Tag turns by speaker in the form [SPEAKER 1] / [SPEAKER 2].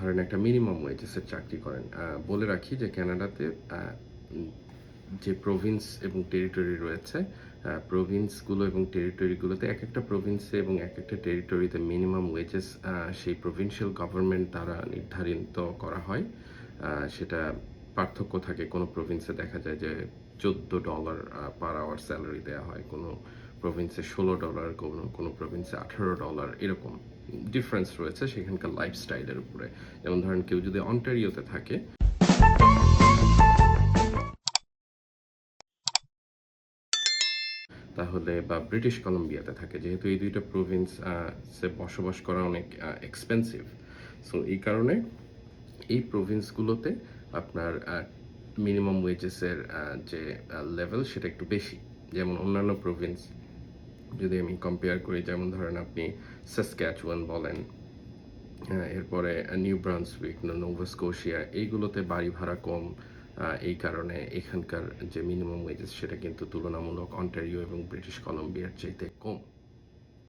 [SPEAKER 1] ধরেন একটা মিনিমাম ওয়েজেসের চাকরি করেন বলে রাখি যে উম, যে প্রভিন্স এবং টেরিটরি রয়েছে প্রভিন্সগুলো এবং টেরিটরিগুলোতে এক একটা প্রভিন্সে এবং এক একটা টেরিটরিতে মিনিমাম ওয়েজেস সেই প্রভিন্সিয়াল গভর্নমেন্ট দ্বারা নির্ধারিত করা হয়। সেটা পার্থক্য থাকে কোনো প্রভিন্সে দেখা যায় যে চোদ্দ ডলার পার আওয়ার স্যালারি দেওয়া হয় কোনো প্রভিন্সে ষোলো ডলার কোনো কোনো প্রভিন্সে আঠারো ডলার এরকম ডিফারেন্স রয়েছে সেখানকার লাইফস্টাইলের উপরে। যেমন ধরেন কেউ যদি অন্টারিওতে থাকে, তাহলে বা ব্রিটিশ কলম্বিয়াতে থাকে, যেহেতু এই দুইটা প্রভিন্স সে বসবাস করা অনেক এক্সপেন্সিভ সো এই কারণে এই প্রভিন্সগুলোতে আপনার মিনিমাম ওয়েজেসের যে লেভেল সেটা একটু বেশি। যেমন অন্যান্য প্রভিন্স যদি আমি কম্পেয়ার করি, যেমন ধরেন আপনি সাসক্যাচুয়ান বলেন এরপরে নিউ ব্রান্সউইক নোভাস্কোশিয়া এইগুলোতে বাড়ি ভাড়া কম এই কারণে এখানকার যে মিনিমাম ওয়েজেস সেটা কিন্তু তুলনামূলক অন্টারিও এবং ব্রিটিশ কলম্বিয়ার চাইতে কম।